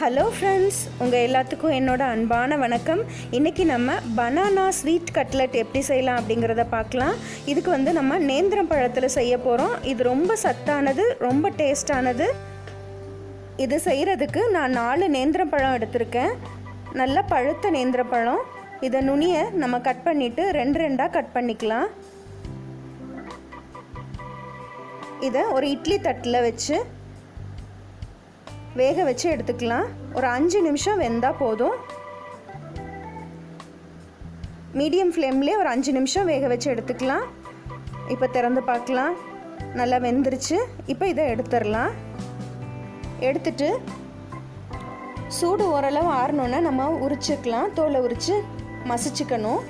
Hello friends உங்கள் எல்லாத்துக்கும் என்னோட அன்பான வணக்கம். இன்றைக்கி நம்ம பனானா ஸ்வீட் கட்லெட் எப்படி செய்யலாம் அப்படிங்கிறத பார்க்கலாம். இதுக்கு வந்து நம்ம நேந்திரம் பழத்தில் செய்ய போகிறோம் இது ரொம்ப சத்தானது ரொம்ப டேஸ்டானது இது செய்கிறதுக்கு நான் நாலு நேந்திரம் பழம் எடுத்திருக்கேன். நல்ல பழுத்த நேந்திரம் பழம். இதை நுனியை நம்ம கட் பண்ணிவிட்டு ரெண்டு ரெண்டாக கட் பண்ணிக்கலாம். இதை ஒரு இட்லி தட்டில் வச்சு வேக வச்சு எடுத்துக்கலாம். ஒரு அஞ்சு நிமிஷம் வெந்தால் போதும். மீடியம் ஃப்ளேம்லேயே ஒரு அஞ்சு நிமிஷம் வேக வச்சு எடுத்துக்கலாம். இப்போ திறந்து பார்க்கலாம். நல்லா வெந்துருச்சு. இப்போ இதை எடுத்துடலாம். எடுத்துட்டு சூடு ஓரளவு ஆறணுன்னா நம்ம உரிச்சுக்கலாம். தோலை உரித்து மசிச்சுக்கணும்.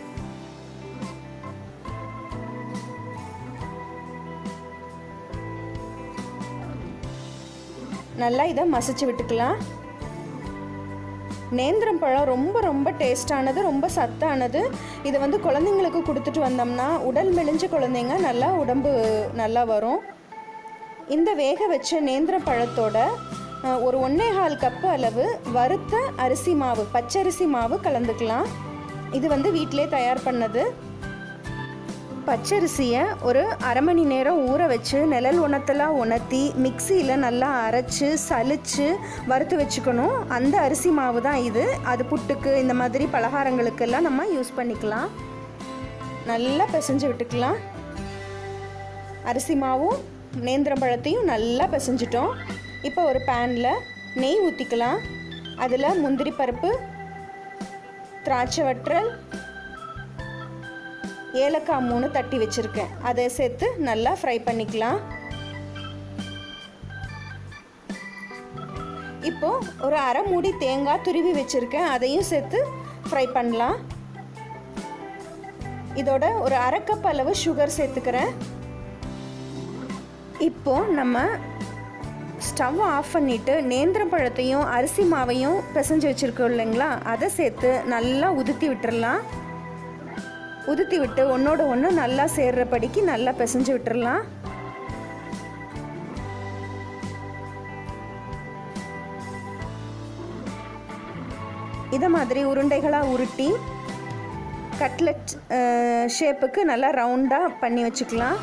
நல்லா இதை மசிச்சு விட்டுக்கலாம். நேந்திரம் பழம் ரொம்ப ரொம்ப டேஸ்டானது ரொம்ப சத்தானது. இதை வந்து குழந்தைங்களுக்கு கொடுத்துட்டு வந்தோம்னா உடல் மெலிஞ்ச குழந்தைங்க நல்லா உடம்பு நல்லா வரும். இந்த வேக வச்ச நேந்திரம் பழத்தோட ஒரு ஒன்றே கால் கப்பு அளவு வறுத்த அரிசி மாவு பச்சரிசி மாவு கலந்துக்கலாம். இது வந்து வீட்டிலே தயார் பண்ணது. பச்சரிசியை ஒரு அரை மணி நேரம் ஊற வச்சு நிழல் உணத்தெல்லாம் உணர்த்தி மிக்சியில் நல்லா அரைச்சி சலிச்சு வறுத்து வச்சுக்கணும். அந்த அரிசி மாவு தான் இது. அது புட்டுக்கு இந்த மாதிரி பலகாரங்களுக்கெல்லாம் நம்ம யூஸ் பண்ணிக்கலாம். நல்லா பிசைஞ்சு விட்டுக்கலாம். அரிசி மாவும் நேந்திரம் பழத்தையும் நல்லா பிசைஞ்சிட்டோம். இப்போ ஒரு பேனில் நெய் ஊற்றிக்கலாம் அதில் முந்திரி பருப்பு திராட்சை வற்றல் ஏலக்காய் மூணு தட்டி வச்சுருக்கேன். அதை சேர்த்து நல்லா ஃப்ரை பண்ணிக்கலாம். இப்போது ஒரு அரை மூடி தேங்காய் துருவி வச்சுருக்கேன். அதையும் சேர்த்து ஃப்ரை பண்ணலாம். இதோட ஒரு அரை கப் அளவு சுகர் சேர்த்துக்கிறேன். இப்போது நம்ம ஸ்டவ் ஆஃப் பண்ணிவிட்டு நேந்திரம் பழத்தையும் அரிசி மாவையும் பிசைஞ்சு வச்சுருக்கோம் இல்லைங்களா? அதை சேர்த்து நல்லா உதுத்தி விட்டுறலாம். உதுத்தி விட்டு ஒன்றோட ஒன்று நல்லா சேர்றபடிக்கு நல்லா பிசைஞ்சு விட்டுடலாம் இதை மாதிரி உருண்டைகளாக உருட்டி கட்லெட் ஷேப்புக்கு நல்லா ரவுண்டாக பண்ணி வச்சுக்கலாம்.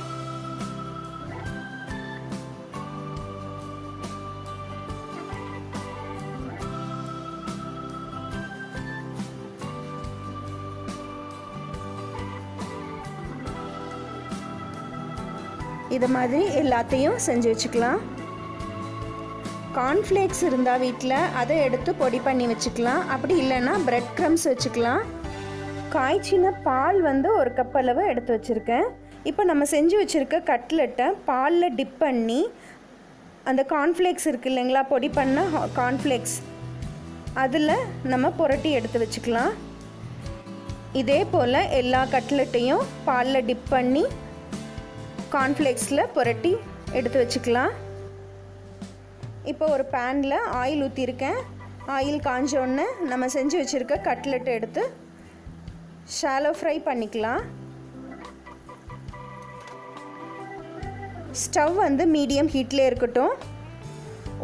இது மாதிரி எல்லாத்தையும் செஞ்சு வச்சுக்கலாம். கார்ன்ஃப்ளேக்ஸ் இருந்தால் வீட்டில் அதை எடுத்து பொடி பண்ணி வச்சுக்கலாம். அப்படி இல்லைன்னா பிரெட் க்ரம்ஸ் வச்சுக்கலாம். காய்ச்சின பால் வந்து ஒரு கப் அளவு எடுத்து வச்சுருக்கேன். இப்போ நம்ம செஞ்சு வச்சுருக்க கட்லெட்டை பாலில் டிப் பண்ணி அந்த கார்ன்ஃப்ளேக்ஸ் இருக்குது இல்லைங்களா பொடி பண்ண கார்ன்ஃப்ளேக்ஸ் அதில் நம்ம புரட்டி எடுத்து வச்சுக்கலாம். இதே போல் எல்லா கட்லெட்டையும் பாலில் டிப் பண்ணி கார்ன்ஃப்ளேக்ஸில் புரட்டி எடுத்து வச்சுக்கலாம். இப்போ ஒரு பேனில் ஆயில் ஊற்றிருக்கேன் ஆயில் காஞ்சோடனே நம்ம செஞ்சு வச்சுருக்க கட்லெட் எடுத்து ஷாலோ ஃப்ரை பண்ணிக்கலாம். ஸ்டவ் வந்து மீடியம் ஹீட்லேயே இருக்கட்டும்.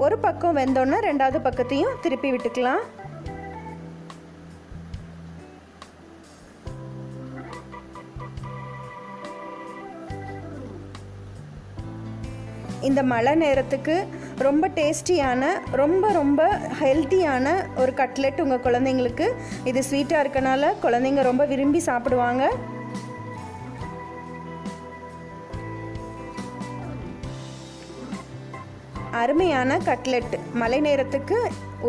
ஒரு பக்கம் வெந்தோடனே ரெண்டாவது பக்கத்தையும் திருப்பி விட்டுக்கலாம். இந்த மழை நேரத்துக்கு ரொம்ப டேஸ்டியான ரொம்ப ரொம்ப ஹெல்த்தியான ஒரு கட்லெட் உங்கள் குழந்தைங்களுக்கு. இது ஸ்வீட்டாக இருக்கனால குழந்தைங்க ரொம்ப விரும்பி சாப்பிடுவாங்க. அருமையான கட்லெட் மழை நேரத்துக்கு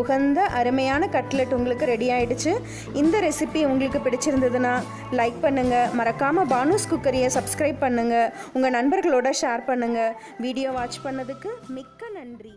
உகந்த அருமையான கட்லெட் உங்களுக்கு ரெடி ஆயிடுச்சு. இந்த ரெசிபி உங்களுக்கு பிடிச்சிருந்ததுன்னா லைக் பண்ணுங்கள் மறக்காமல் பானூஸ் குக்கரியை சப்ஸ்கிரைப் பண்ணுங்கள் உங்கள் நண்பர்களோட ஷேர் பண்ணுங்கள் வீடியோ வாட்ச் பண்ணதுக்கு மிக்க நன்றி.